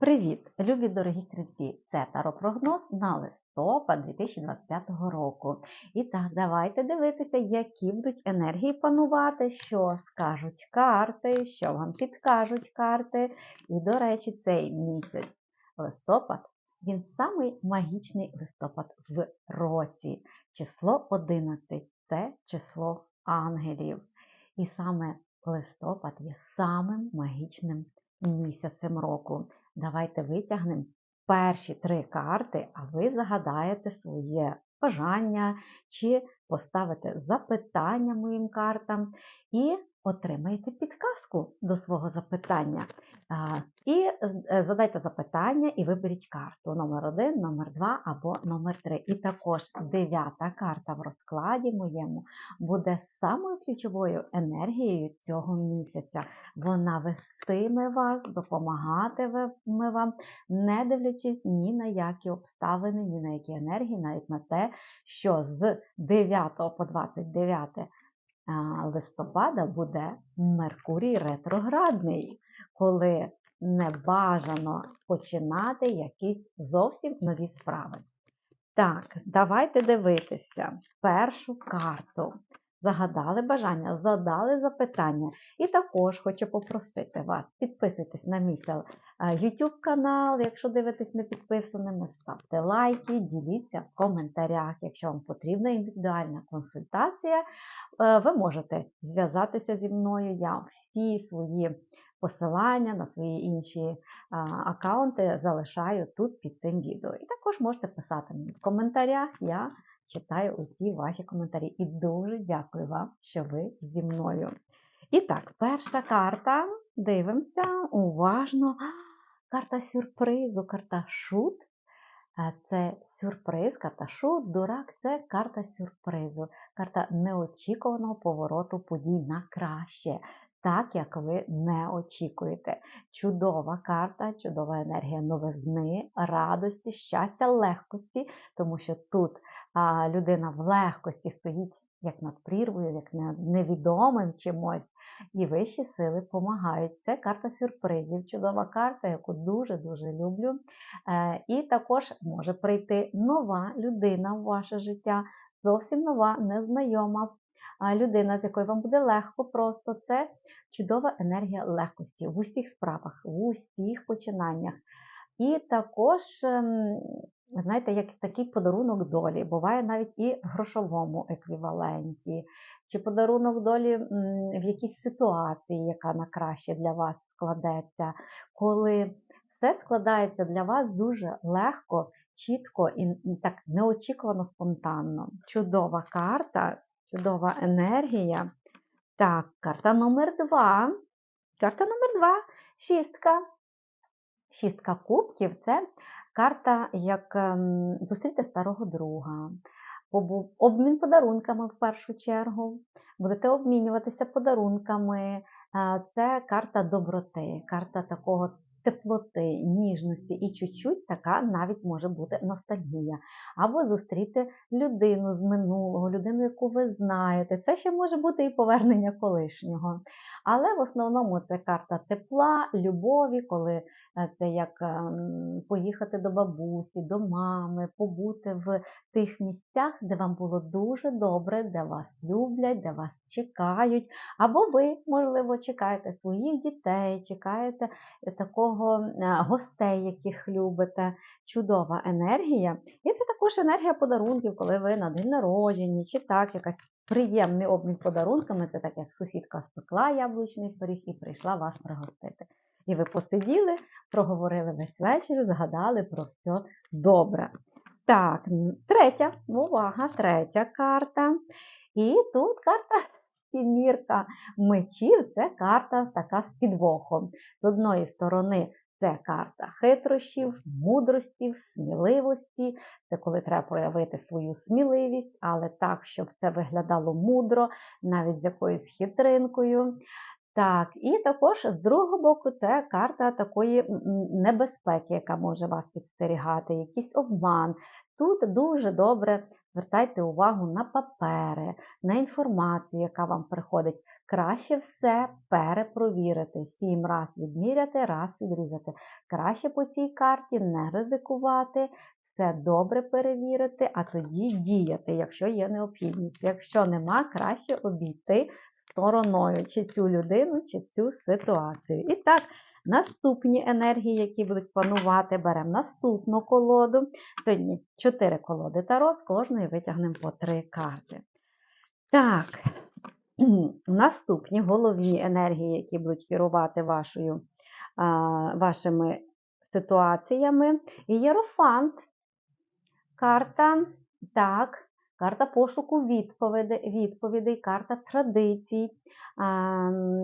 Привіт, любі дорогі стрільці! Це таропрогноз на листопад 2025 року. І так, давайте дивитися, які будуть енергії панувати, що скажуть карти, що вам підкажуть карти. І, до речі, цей місяць листопад він самий магічний листопад в році. Число 11 це число ангелів. І саме листопад є самим магічним місяцем року. Давайте витягнемо перші три карти, а ви загадаєте своє бажання чи поставите запитання моїм картам. І отримаєте підказку до свого запитання. І е, задайте запитання і виберіть карту номер 1 номер 2 або номер 3 І також дев'ята карта в розкладі моєму буде самою ключовою енергією цього місяця. Вона вестиме вас, допомагатиме вам, не дивлячись ні на які обставини, ні на які енергії, навіть на те, що з 9 по 29 листопада буде Меркурій ретроградний, коли не бажано починати якісь зовсім нові справи. Так, давайте дивитися першу карту. Загадали бажання, задали запитання. І також хочу попросити вас, підписуйтесь на мій YouTube канал, якщо дивитесь не підписаними, ставте лайки, діліться в коментарях. Якщо вам потрібна індивідуальна консультація, ви можете зв'язатися зі мною. Я всі свої посилання на свої інші аккаунти залишаю тут під цим відео. І також можете писати мені в коментарях. Я читаю усі ваші коментарі. І дуже дякую вам, що ви зі мною. І так, перша карта. Дивимося уважно. Карта сюрпризу, карта шут. Це сюрприз, карта шут, дурак це карта сюрпризу, карта неочікуваного повороту подій на краще, так як ви не очікуєте. Чудова карта, чудова енергія новизни, радості, щастя, легкості, тому що тут а, людина в легкості стоїть як над прірвою, як невідомим чимось. І вищі сили допомагають. Це карта сюрпризів, чудова карта, яку дуже-дуже люблю. Е, і також може прийти нова людина в ваше життя, зовсім нова, незнайома людина, з якою вам буде легко, просто це чудова енергія легкості в усіх справах, в усіх починаннях. І також ем, знаєте, як такий подарунок долі, буває навіть і в грошовому еквіваленті, чи подарунок долі в якійсь ситуації, яка на краще для вас складеться, коли все складається для вас дуже легко, чітко і так неочікувано спонтанно. Чудова карта, чудова енергія. Так, карта номер два. Карта номер два шістка. Шістка кубків це Карта як ем, зустріти старого друга, обмін подарунками в першу чергу. Будете обмінюватися подарунками. Це карта доброти, карта такого теплоти, ніжності і чуть-чуть така навіть може бути ностальгія. Або зустріти людину з минулого, людину, яку ви знаєте. Це ще може бути і повернення колишнього. Але в основному це карта тепла, любові, коли це як ем, поїхати до бабусі, до мами, побути в тих місцях, де вам було дуже добре, де вас люблять, де вас чекають. Або ви, можливо, чекаєте своїх дітей, чекаєте такого е, гостей, яких любите. Чудова енергія. І це також енергія подарунків, коли ви на день народження, чи так, якась приємний обмін подарунками, це так, як сусідка спекла яблучний пиріг і прийшла вас пригостити. І ви посиділи, проговорили весь вечір, згадали про все добре. Так, третя, увага, третя карта. І тут карта сімірка мечів це карта така з підвохом. З одної сторони, це карта хитрощів, мудрості, сміливості. Це коли треба проявити свою сміливість, але так, щоб це виглядало мудро, навіть з якоюсь хитринкою. Так, і також з другого боку, це карта такої небезпеки, яка може вас підстерігати, якийсь обман. Тут дуже добре звертайте увагу на папери, на інформацію, яка вам приходить. краще все перепровірити. Сім раз відміряти, раз відрізати. Краще по цій карті не ризикувати, все добре перевірити, а тоді діяти, якщо є необхідність. Якщо нема, краще обійти стороною чи цю людину, чи цю ситуацію. І так, наступні енергії, які будуть панувати, беремо наступну колоду. Сьогодні 4 колоди Таро, з кожної витягнемо по 3 карти. Так, наступні головні енергії, які будуть керувати вашою, вашими ситуаціями. Єрофант, карта, так, карта пошуку відповідей, карта традицій.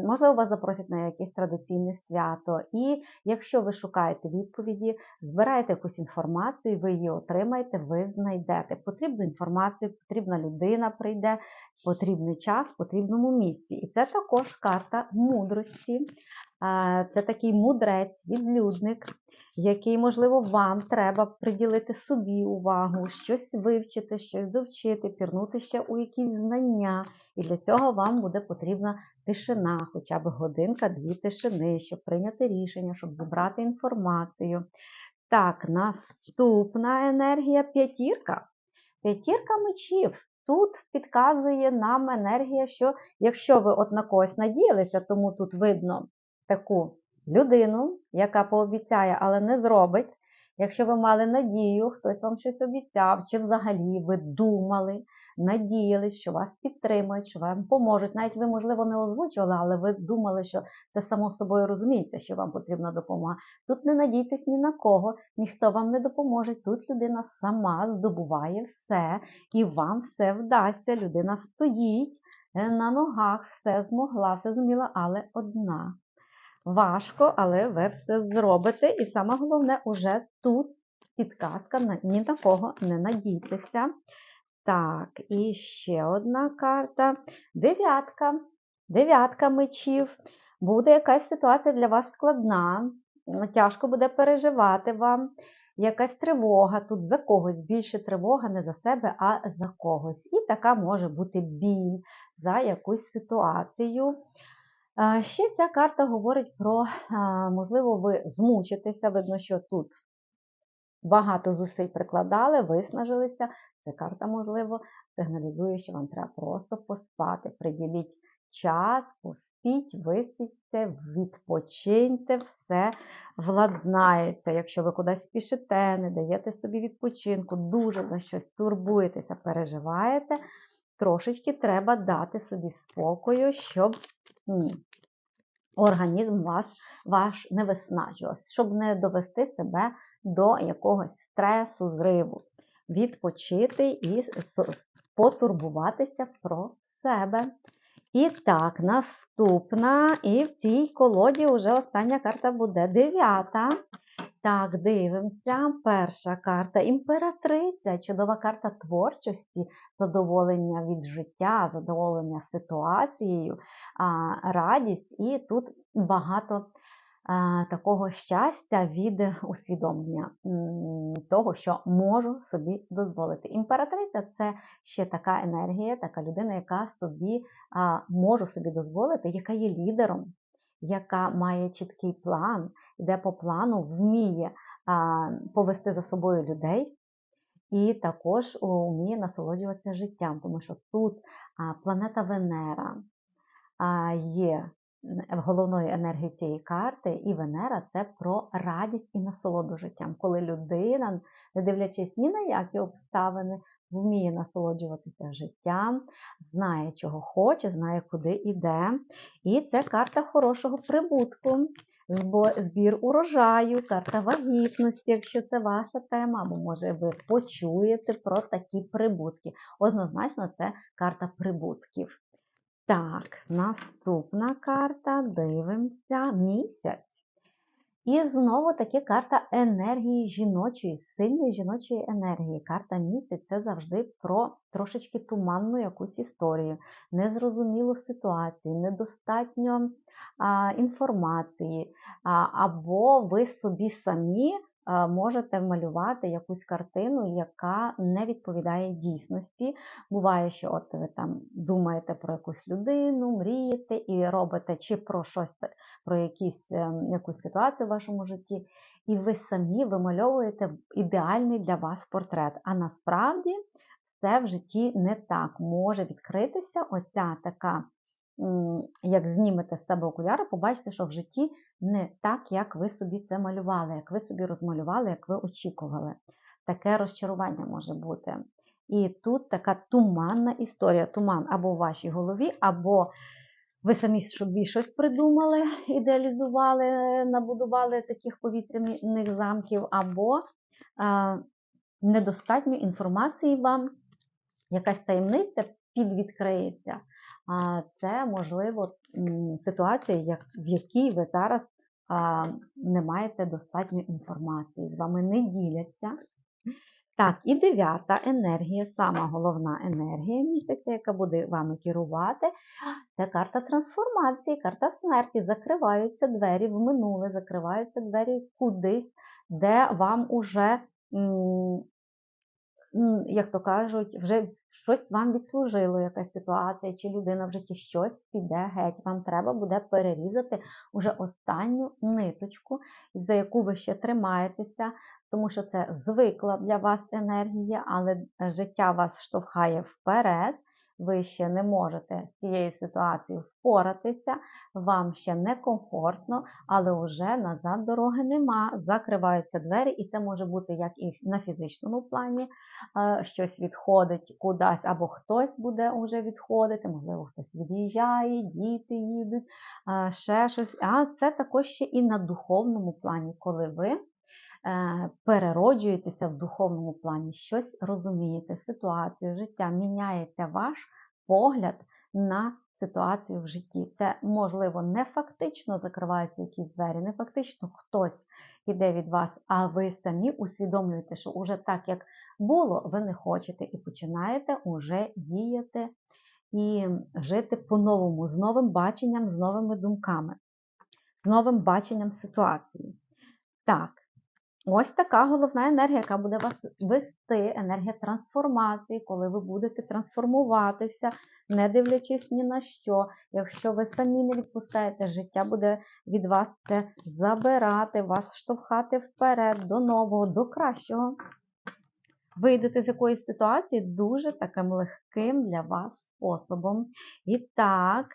Можливо, вас запросять на якесь традиційне свято. І якщо ви шукаєте відповіді, збираєте якусь інформацію, ви її отримаєте, ви знайдете. Потрібну інформацію, потрібна людина прийде, потрібний час в потрібному місці. І це також карта мудрості. Це такий мудрець, відлюдник, який, можливо, вам треба приділити собі увагу, щось вивчити, щось довчити, пірнути ще у якісь знання. І для цього вам буде потрібна тишина, хоча б годинка-дві тишини, щоб прийняти рішення, щоб зібрати інформацію. Так, наступна енергія п'ятірка. П'ятірка мечів. Тут підказує нам енергія, що якщо ви от на когось надіялися, тому тут видно таку людину, яка пообіцяє, але не зробить. Якщо ви мали надію, хтось вам щось обіцяв, чи взагалі ви думали, надіялись, що вас підтримують, що вам поможуть. Навіть ви, можливо, не озвучували, але ви думали, що це само собою розуміється, що вам потрібна допомога. Тут не надійтесь ні на кого, ніхто вам не допоможе. Тут людина сама здобуває все, і вам все вдасться. Людина стоїть е, на ногах, все змогла, все зуміла, але одна. Важко, але ви все зробите. І саме головне, уже тут підказка, ні на кого не надійтеся. Так, і ще одна карта. Дев'ятка. Дев'ятка мечів. Буде якась ситуація для вас складна. Тяжко буде переживати вам. Якась тривога, тут за когось більше тривога не за себе, а за когось. І така може бути біль за якусь ситуацію. Ще ця карта говорить про, можливо, ви змучитеся, видно, що тут багато зусиль прикладали, виснажилися. Ця карта, можливо, сигналізує, що вам треба просто поспати. Приділіть час, поспіть, виспіться, відпочиньте, все владнається. Якщо ви кудись спішите, не даєте собі відпочинку, дуже за щось турбуєтеся, переживаєте, трошечки треба дати собі спокою, щоб ні. Організм вас, ваш не виснажував, щоб не довести себе до якогось стресу, зриву, відпочити і потурбуватися про себе. І так, наступна, і в цій колоді вже остання карта буде дев'ята. Так, дивимося. Перша карта імператриця, чудова карта творчості, задоволення від життя, задоволення ситуацією, радість, і тут багато такого щастя від усвідомлення того, що можу собі дозволити. Імператриця це ще така енергія, така людина, яка собі може собі дозволити, яка є лідером яка має чіткий план, йде по плану, вміє повести за собою людей, і також вміє насолоджуватися життям, тому що тут планета Венера а, є головною енергією цієї карти, і Венера це про радість і насолоду життям, коли людина, не дивлячись ні на які обставини, вміє насолоджуватися життям, знає, чого хоче, знає, куди йде. І це карта хорошого прибутку, збір урожаю, карта вагітності, якщо це ваша тема, або, може, ви почуєте про такі прибутки. Однозначно, це карта прибутків. Так, наступна карта, дивимося місяць. І знову таки карта енергії жіночої, сильної жіночої енергії. Карта місяць це завжди про трошечки туманну якусь історію, незрозумілу ситуацію, недостатньо а, інформації, а, або ви собі самі можете малювати якусь картину, яка не відповідає дійсності. Буває, що от ви там думаєте про якусь людину, мрієте і робите чи про щось про якісь, ем, якусь ситуацію в вашому житті, і ви самі вимальовуєте ідеальний для вас портрет. А насправді це в житті не так може відкритися оця така, як знімете з себе окуляри, побачите, що в житті не так, як ви собі це малювали, як ви собі розмалювали, як ви очікували. Таке розчарування може бути. І тут така туманна історія. Туман або в вашій голові, або ви самі собі щось придумали, ідеалізували, набудували таких повітряних замків, або а, недостатньо інформації вам, якась таємниця підвідкриється. Це, можливо, ситуація, в якій ви зараз не маєте достатньо інформації, з вами не діляться. Так, і дев'ята енергія, сама головна енергія місяця, яка буде вами керувати, це карта трансформації, карта смерті. Закриваються двері в минуле, закриваються двері кудись, де вам уже, як то кажуть, вже щось вам відслужило, якась ситуація, чи людина в житті щось піде геть. Вам треба буде перерізати уже останню ниточку, за яку ви ще тримаєтеся, тому що це звикла для вас енергія, але життя вас штовхає вперед. Ви ще не можете з цією ситуацією впоратися, вам ще некомфортно, але вже назад дороги нема. Закриваються двері, і це може бути як і на фізичному плані, е, щось відходить кудись, або хтось буде вже відходити, можливо, хтось від'їжджає, діти їдуть, е, ще щось. А це також ще і на духовному плані, коли ви перероджуєтеся в духовному плані, щось розумієте, ситуацію, життя, міняється ваш погляд на ситуацію в житті. Це, можливо, не фактично закриваються якісь двері, не фактично хтось іде від вас, а ви самі усвідомлюєте, що уже так, як було, ви не хочете, і починаєте уже діяти і жити по-новому, з новим баченням, з новими думками, з новим баченням ситуації. Так. Ось така головна енергія, яка буде вас вести, енергія трансформації, коли ви будете трансформуватися, не дивлячись ні на що. Якщо ви самі не відпускаєте, життя буде від вас це забирати, вас штовхати вперед до нового, до кращого. Вийдете з якоїсь ситуації дуже таким легким для вас способом. І так,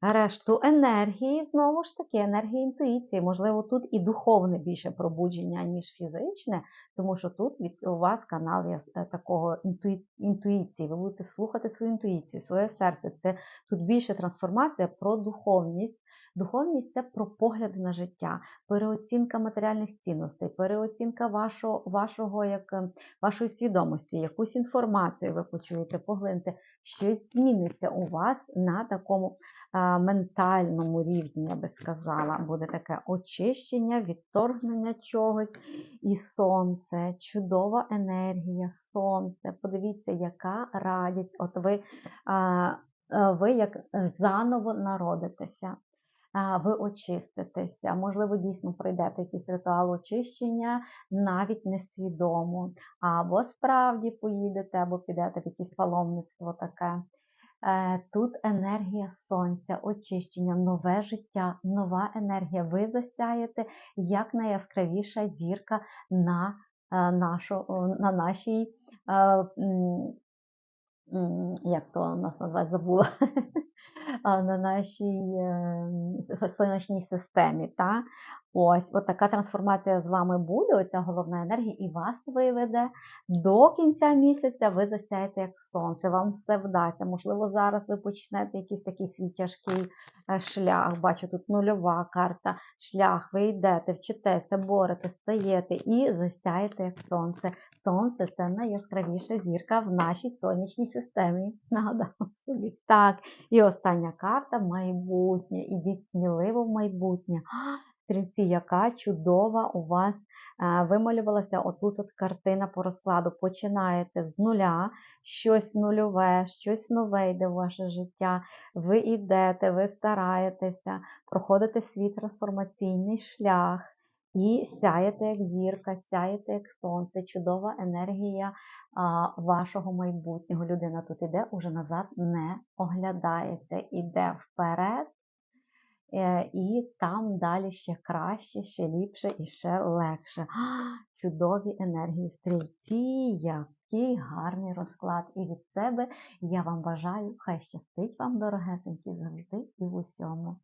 решту енергії, знову ж таки, енергія інтуїції. Можливо, тут і духовне більше пробудження, ніж фізичне, тому що тут від, у вас канал є е, такого інтуї, інтуїції. Ви будете слухати свою інтуїцію, своє серце. Це тут більше трансформація про духовність. Духовність це про погляди на життя, переоцінка матеріальних цінностей, переоцінка вашого, вашого як, е, вашої свідомості, якусь інформацію ви почуєте, поглинете, щось зміниться у вас на такому ментальному рівні, я би сказала. Буде таке очищення, відторгнення чогось. І сонце, чудова енергія, сонце. Подивіться, яка радість. От ви, ви як заново народитеся. Ви очиститеся, можливо, дійсно пройдете якийсь ритуал очищення, навіть несвідомо, або справді поїдете, або підете в якесь паломництво таке. Е, Тут енергія сонця, очищення, нове життя, нова енергія. Ви засяєте як найяскравіша зірка на, е, нашу, на нашій, е, як то нас назвати, забула, на нашій сонячній системі. Та? Ось, от така трансформація з вами буде, оця головна енергія, і вас виведе до кінця місяця. Ви засяєте як сонце, вам все вдасться. Можливо, зараз ви почнете якийсь такий свій тяжкий е, шлях. Бачу, тут нульова карта, шлях, ви йдете, вчитеся, борете, стаєте і засяєте як сонце. Сонце це найяскравіша зірка в нашій сонячній системі. Нагадала собі. Так, і остання карта майбутнє. Ідіть сміливо в майбутнє. Стрільці, яка чудова у вас е, вималювалася отут от картина по розкладу. Починаєте з нуля, щось нульове, щось нове йде в ваше життя. Ви йдете, ви стараєтеся, проходите свій трансформаційний шлях. і сяєте як зірка, сяєте як сонце, чудова енергія а, вашого майбутнього. Людина тут іде, уже назад не оглядається, іде вперед. Е, І там далі ще краще, ще ліпше і ще легше. А, Чудові енергії стрільці, який гарний розклад. І від себе я вам бажаю, хай щастить вам, дорогесенькі, завжди і в усьому.